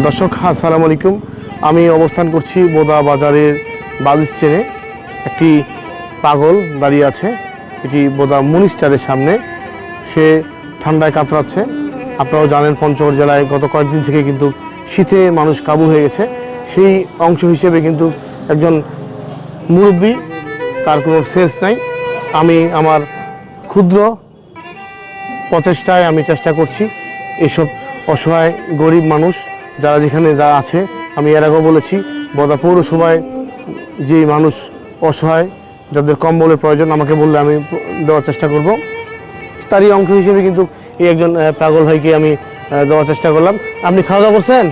দর্শক, আসসালামু আলাইকুম। আমি অবস্থান করছি বোদা বাজারের বাস স্ট্যান্ডে একটি পাগল দাঁড়িয়ে আছে, এটি বোদা মুনিস্টারের সামনে। সে ঠান্ডায় কাতরাচ্ছে। আপনারাও জানেন, পঞ্চগড় জেলায় গত কয়েকদিন থেকে কিন্তু শীতে মানুষ কাবু হয়ে গেছে। সেই অংশ হিসেবে কিন্তু একজন মুরব্বী, তার কোনো সেন্স নাই। আমি আমার ক্ষুদ্র প্রচেষ্টায় আমি চেষ্টা করছি, এসব অসহায়, গরিব মানুষ যারা যেখানে যারা আছে, আমি এর আগেও বলেছি, বদা পৌরসভায় যে মানুষ অসহায়, যাদের কম্বলের প্রয়োজন, আমাকে বললে আমি দেওয়ার চেষ্টা করব। তারই অংশ হিসেবে কিন্তু এই একজন পাগল ভাইকে আমি দেওয়ার চেষ্টা করলাম। আপনি খাওয়া দাওয়া করছেন?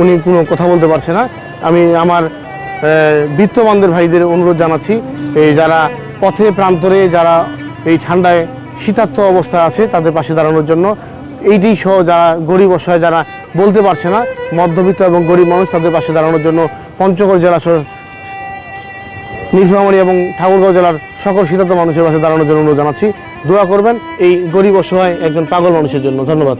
উনি কোনো কথা বলতে পারছে না। আমি আমার বিত্তবানদের ভাইদের অনুরোধ জানাচ্ছি, এই যারা পথে, প্রান্তরে, যারা এই ঠান্ডায় শীতার্থ অবস্থা আছে, তাদের পাশে দাঁড়ানোর জন্য এইটি সহ যারা গরিব অসহায় যারা বলতে পারছে না, মধ্যবিত্ত এবং গরিব মানুষ তাদের পাশে দাঁড়ানোর জন্য পঞ্চগড় জেলা নীলফামারী এবং ঠাকুরগাঁও জেলার সকল শীতার্থ মানুষের পাশে দাঁড়ানোর জন্য অনুরোধ জানাচ্ছি। দোয়া করবেন এই গরিব অসহায় একজন পাগল মানুষের জন্য। ধন্যবাদ।